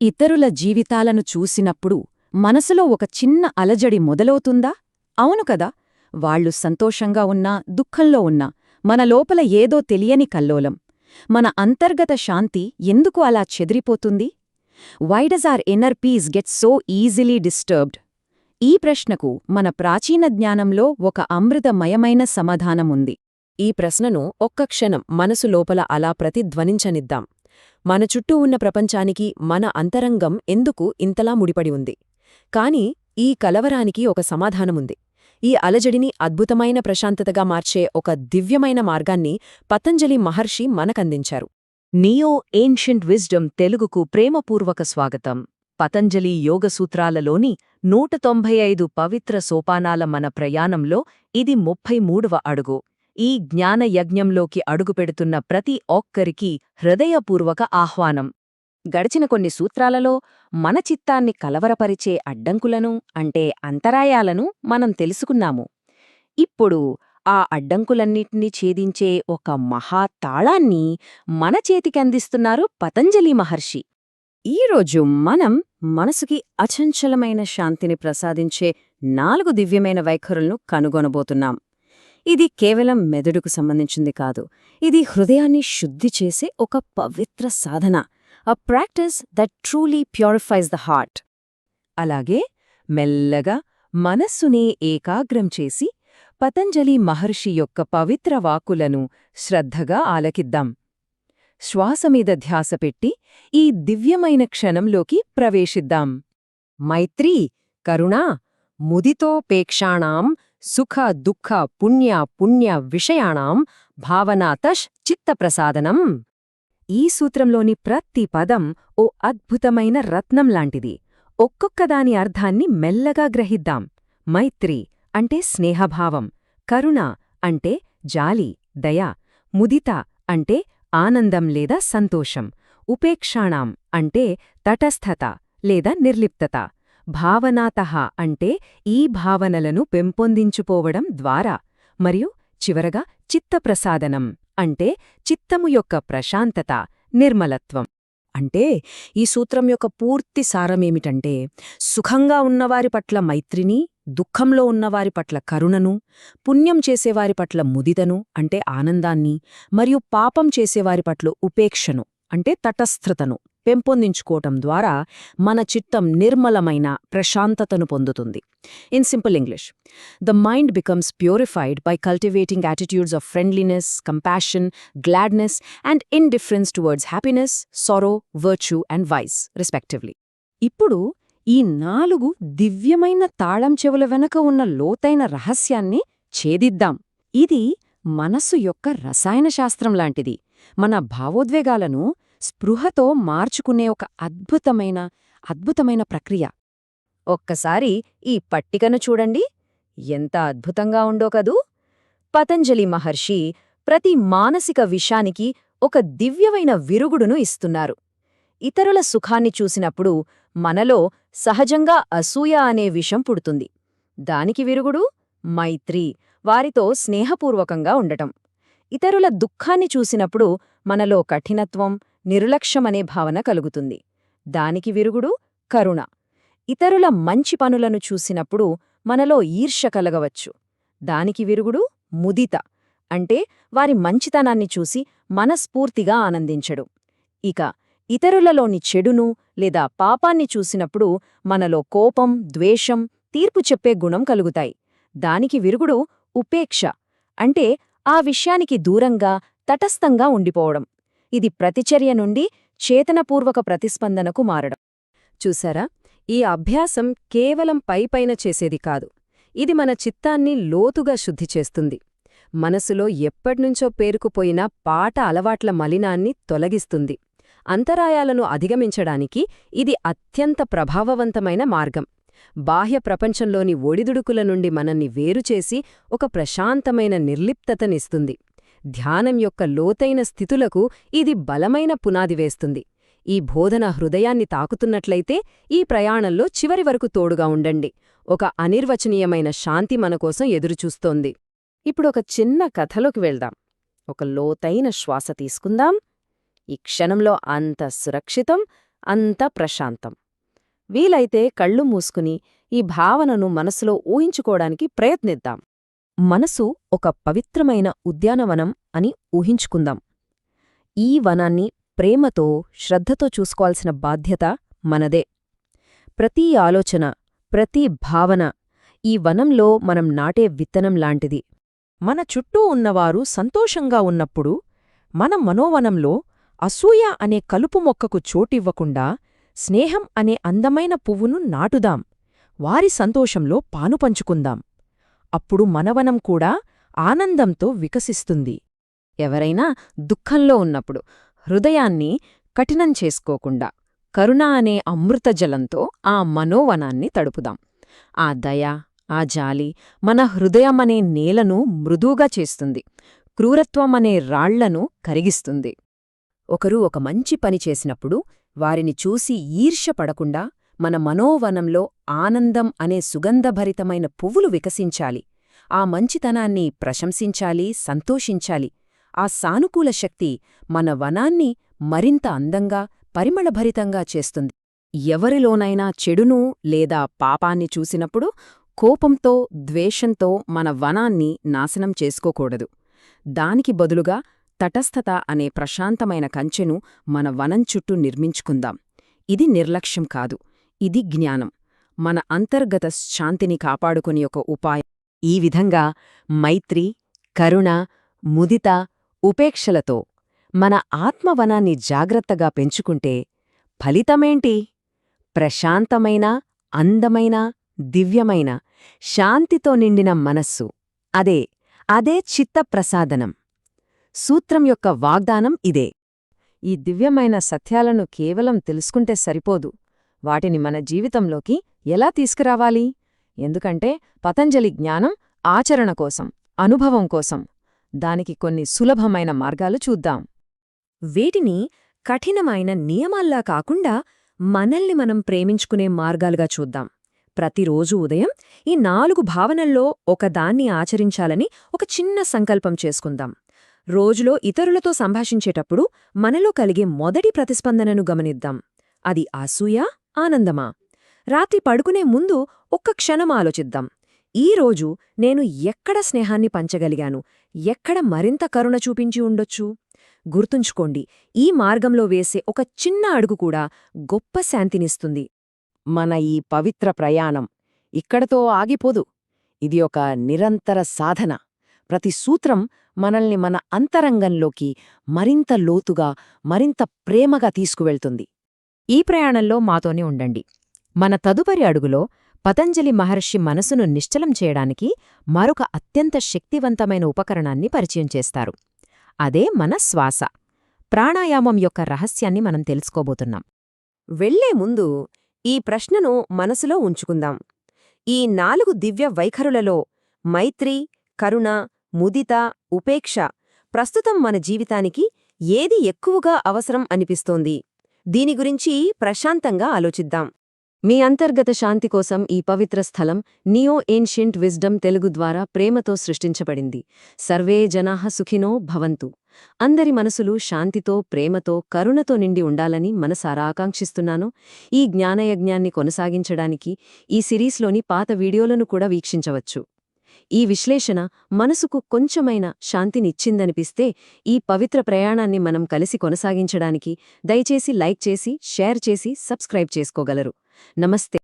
ఇతరుల జీవితాలను చూసినప్పుడు మనసులో ఒక చిన్న అలజడి మొదలవుతుందా? అవును కదా! వాళ్ళు సంతోషంగా ఉన్నా దుఃఖంలో ఉన్నా మన లోపల ఏదో తెలియని కల్లోలం. మన అంతర్గత శాంతి ఎందుకు అలా చెదిరిపోతుంది? Why does our inner peace get so easily disturbed ఈ ప్రశ్నకు మన ప్రాచీన జ్ఞానంలో ఒక అమృతమయమైన సమాధానముంది. ఈ ప్రశ్నను ఒక్క క్షణం మనసు లోపల అలా ప్రతిధ్వనించనిద్దాం. మన చుట్టూ ఉన్న ప్రపంచానికి మన అంతరంగం ఎందుకు ఇంతలా ముడిపడి ఉంది? కాని ఈ కలవరానికి ఒక సమాధానముంది. ఈ అలజడిని అద్భుతమైన ప్రశాంతతగా మార్చే ఒక దివ్యమైన మార్గాన్ని పతంజలి మహర్షి మనకందించారు. నియో ఏన్షియంట్ విజ్డమ్ తెలుగుకు ప్రేమపూర్వక స్వాగతం. పతంజలి యోగసూత్రాలలోని నూట తొంభై ఐదు పవిత్ర సోపానాల మన ప్రయాణంలో ఇది ముప్పై మూడవ అడుగు. ఈ జ్ఞాన యజ్ఞంలోకి అడుగుపెడుతున్న ప్రతి ఒక్కరికి హృదయపూర్వక ఆహ్వానం. గడిచిన కొన్ని సూత్రాలలో మన చిత్తాన్ని కలవరపరిచే అడ్డంకులను అంటే అంతరాయాలను మనం తెలుసుకున్నాము. ఇప్పుడు ఆ అడ్డంకులన్నిటినీ ఛేదించే ఒక మహా తాళాన్ని మన చేతికందిస్తున్నారు పతంజలి మహర్షి. ఈరోజు మనం మనసుకి అచంచలమైన శాంతిని ప్రసాదించే నాలుగు దివ్యమైన వైఖరులను కనుగొనబోతున్నాం. ఇది కేవలం మెదడుకు సంబంధించింది కాదు. ఇది హృదయాన్ని శుద్ధి చేసే ఒక పవిత్ర సాధన. A practice that truly purifies the heart అలాగే మెల్లగా మనస్సునే ఏకాగ్రం చేసి పతంజలి మహర్షి యొక్క పవిత్ర వాకులను శ్రద్ధగా ఆలకిద్దాం. శ్వాసమీద ధ్యాస పెట్టి ఈ దివ్యమైన క్షణంలోకి ప్రవేశిద్దాం. మైత్రీ కరుణా ముదితోపేక్షాణాం సుఖ దుఃఖ పుణ్య పుణ్య విషయాణాం భావనాతష్ చిత్తప్రసాదనం. ఈ సూత్రంలోని ప్రతి పదం ఓ అద్భుతమైన రత్నం లాంటిది. ఒక్కొక్కదాని అర్థాన్ని మెల్లగా గ్రహిద్దాం. మైత్రి అంటే స్నేహభావం కరుణ అంటే జాలి దయ ముదిత అంటే ఆనందం లేదా సంతోషం ఉపేక్షాణాం అంటే తటస్థత లేదా నిర్లిప్తత. భావనాతః అంటే ఈ భావనలను పెంపొందించుకోవడం ద్వారా మరియు చివరగా చిత్తప్రసాదనం అంటే చిత్తము యొక్క ప్రశాంతత నిర్మలత్వం. అంటే ఈ సూత్రం యొక్క పూర్తి సారమేమిటంటే సుఖంగా ఉన్నవారి పట్ల మైత్రిని దుఃఖంలో ఉన్నవారి పట్ల కరుణను పుణ్యం చేసేవారి పట్ల ముదితను అంటే ఆనందాన్ని మరియు పాపం చేసేవారి పట్ల ఉపేక్షను అంటే తటస్థతను. పెంపొందించుకోవటం ద్వారా మన చిత్తం నిర్మలమైన ప్రశాంతతను పొందుతుంది. In simple English the mind becomes purified by cultivating attitudes of friendliness compassion gladness and indifference towards happiness sorrow virtue and vice respectively ఇప్పుడు ఈ నాలుగు దివ్యమైన తాళం చెవుల వెనక ఉన్న లోతైన రహస్యాన్ని ఛేదిద్దాం. ఇది మనస్సు యొక్క రసాయన శాస్త్రం లాంటిది. మన భావోద్వేగాలను స్పృహతో మార్చుకునే ఒక అద్భుతమైన అద్భుతమైన ప్రక్రియ. ఒక్కసారి ఈ పట్టికను చూడండి. ఎంత అద్భుతంగా ఉండో కదూ! పతంజలి మహర్షి ప్రతి మానసిక విషానికి ఒక దివ్యమైన విరుగుడును ఇస్తున్నారు. ఇతరుల సుఖాన్ని చూసినప్పుడు మనలో సహజంగా అసూయ అనే విషం పుడుతుంది. దానికి విరుగుడు మైత్రి వారితో స్నేహపూర్వకంగా ఉండటం. ఇతరుల దుఃఖాన్ని చూసినప్పుడు మనలో కఠినత్వం నిర్లక్ష్యమనే భావన కలుగుతుంది. దానికి విరుగుడు కరుణ. ఇతరుల మంచి పనులను చూసినప్పుడు మనలో ఈర్ష్య కలగవచ్చు. దానికి విరుగుడు ముదిత. అంటే వారి మంచితనాన్ని చూసి మనస్ఫూర్తిగా ఆనందించడు. ఇక ఇతరులలోని చెడును లేదా పాపాన్ని చూసినప్పుడు మనలో కోపం ద్వేషం తీర్పు చెప్పే గుణం కలుగుతాయి. దానికి విరుగుడు ఉపేక్ష. అంటే ఆ విషయానికి దూరంగా తటస్థంగా ఉండిపోవడం. ఇది ప్రతిచర్య నుండి చేతనపూర్వక ప్రతిస్పందనకు మారడం. చూసారా? ఈ అభ్యాసం కేవలం పైపైన చేసేది కాదు. ఇది మన చిత్తాన్ని లోతుగా శుద్ధి చేస్తుంది. మనసులో ఎప్పటినుంచో పేరుకుపోయిన పాట అలవాట్ల మలినాన్ని తొలగిస్తుంది. అంతరాయాలను అధిగమించడానికి ఇది అత్యంత ప్రభావవంతమైన మార్గం. బాహ్య ప్రపంచంలోని ఒడిదుడుకుల నుండి మనల్ని వేరుచేసి ఒక ప్రశాంతమైన నిర్లిప్తతనిస్తుంది. ధ్యానం యొక్క లోతైన స్థితులకు ఇది బలమైన పునాది వేస్తుంది. ఈ బోధన హృదయాన్ని తాకుతున్నట్లయితే ఈ ప్రయాణంలో చివరి వరకు తోడుగా ఉండండి. ఒక అనిర్వచనీయమైన శాంతి మనకోసం ఎదురుచూస్తోంది. ఇప్పుడు ఒక చిన్న కథలోకి వెళ్దాం. ఒక లోతైన శ్వాస తీసుకుందాం. ఈ క్షణంలో అంత సురక్షితం అంత ప్రశాంతం. వీలైతే కళ్ళు మూసుకుని ఈ భావనను మనసులో ఊహించుకోవడానికి ప్రయత్నిద్దాం. మనసు ఒక పవిత్రమైన ఉద్యానవనం అని ఊహించుకుందాం. ఈ వనాన్ని ప్రేమతో శ్రద్ధతో చూసుకోవాల్సిన బాధ్యత మనదే. ప్రతి ఆలోచన ప్రతి భావన ఈ వనంలో మనం నాటే విత్తనం లాంటిది. మన చుట్టూ ఉన్నవారు సంతోషంగా ఉన్నప్పుడు మన మనోవనంలో అసూయ అనే కలుపు మొక్కకు చోటివ్వకుండా స్నేహం అనే అందమైన పువ్వును నాటుదాం. వారి సంతోషంలో పాను పంచుకుందాం. అప్పుడు మనవనం కూడా ఆనందంతో వికసిస్తుంది. ఎవరైనా దుఃఖంలో ఉన్నప్పుడు హృదయాన్ని కఠినం చేసుకోకుండా కరుణ అనే అమృతజలంతో ఆ మనోవనాన్ని తడుపుదాం. ఆ దయ ఆ జాలి మన హృదయమనే నేలను మృదువుగా చేస్తుంది. క్రూరత్వమనే రాళ్ళను కరిగిస్తుంది. ఒకరు ఒక మంచి పని చేసినప్పుడు వారిని చూసి ఈర్ష్యపడకుండా మన మనోవనంలో ఆనందం అనే సుగంధభరితమైన పువ్వులు వికసించాలి. ఆ మంచితనాన్ని ప్రశంసించాలి సంతోషించాలి. ఆ సానుకూల శక్తి మన వనాన్ని మరింత అందంగా పరిమళభరితంగా చేస్తుంది. ఎవరిలోనైనా చెడును లేదా పాపాన్ని చూసినప్పుడు కోపంతో ద్వేషంతో మన వనాన్ని నాశనం చేసుకోకూడదు. దానికి బదులుగా తటస్థత అనే ప్రశాంతమైన కంచెను మన వనం చుట్టూ నిర్మించుకుందాం. ఇది నిర్లక్ష్యం కాదు ఇది జ్ఞానం. మన అంతర్గత శాంతిని కాపాడుకుని ఒక ఉపాయం. ఈ విధంగా మైత్రి కరుణ ముదిత ఉపేక్షలతో మన ఆత్మవనాన్ని జాగ్రత్తగా పెంచుకుంటే ఫలితమేంటి? ప్రశాంతమైన అందమైన దివ్యమైన శాంతితో నిండిన మనస్సు. అదే అదే చిత్తప్రసాదనం. సూత్రం యొక్క వాగ్దానం ఇదే. ఈ దివ్యమైన సత్యాలను కేవలం తెలుసుకుంటే సరిపోదు. వాటిని మన జీవితంలోకి ఎలా తీసుకురావాలి? ఎందుకంటే పతంజలి జ్ఞానం ఆచరణ కోసం అనుభవం కోసం. దానికి కొన్ని సులభమైన మార్గాలు చూద్దాం. వేటిని కఠినమైన నియమాల్లా కాకుండా మనల్ని మనం ప్రేమించుకునే మార్గాలుగా చూద్దాం. ప్రతిరోజు ఉదయం ఈ నాలుగు భావనల్లో ఒకదాన్ని ఆచరించాలని ఒక చిన్న సంకల్పం చేసుకుందాం. రోజులో ఇతరులతో సంభాషించేటప్పుడు మనలో కలిగే మొదటి ప్రతిస్పందనను గమనిద్దాం. అది అసూయ ఆనందమా? రాత్రి పడుకునే ముందు ఒక్క క్షణం ఆలోచిద్దాం. ఈ రోజు నేను ఎక్కడ స్నేహాన్ని పంచగలిగాను? ఎక్కడ మరింత కరుణ చూపించి ఉండొచ్చు? గుర్తుంచుకోండి ఈ మార్గంలో వేసే ఒక చిన్న అడుగు కూడా గొప్ప శాంతినిస్తుంది. మన ఈ పవిత్ర ప్రయాణం ఇక్కడతో ఆగిపోదు. ఇది ఒక నిరంతర సాధన. ప్రతి సూత్రం మనల్ని మన అంతరంగంలోకి మరింత లోతుగా మరింత ప్రేమగా తీసుకువెళ్తుంది. ఈ ప్రయాణంలో మాతోనే ఉండండి. మన తదుపరి అడుగులో పతంజలి మహర్షి మనసును నిశ్చలం చేయడానికి మరొక అత్యంత శక్తివంతమైన ఉపకరణాన్ని పరిచయం చేస్తారు. అదే మన శ్వాస. ప్రాణాయామం యొక్క రహస్యాన్ని మనం తెలుసుకోబోతున్నాం. వెళ్ళే ముందు ఈ ప్రశ్నను మనసులో ఉంచుకుందాం. ఈ నాలుగు దివ్య వైఖరులలో మైత్రి కరుణ ముదిత ఉపేక్ష. ప్రస్తుతం మన జీవితానికి ఏది ఎక్కువగా అవసరం అనిపిస్తోంది? దీని గురించి ప్రశాంతంగా ఆలోచిద్దాం. మీ అంతర్గత శాంతి కోసం ఈ పవిత్ర స్థలం నియో ఏన్షియంట్ విజ్డమ్ తెలుగు ద్వారా ప్రేమతో సృష్టించబడింది. సర్వే జనాహ సుఖినో భవంతు. అందరి మనసులు శాంతితో ప్రేమతో కరుణతో నిండి ఉండాలని మనసారా ఆకాంక్షిస్తున్నాను. ఈ జ్ఞానయజ్ఞాన్ని కొనసాగించడానికి ఈ సిరీస్లోని పాత వీడియోలను కూడా వీక్షించవచ్చు. ఈ విశ్లేషణ మనసుకు కొంచెమైన శాంతినిచ్చిందనిపిస్తే ఈ పవిత్ర ప్రయాణాన్ని మనం కలిసి కొనసాగించడానికి దయచేసి లైక్ చేసి షేర్ చేసి సబ్స్క్రైబ్ చేసుకోగలరు. నమస్తే.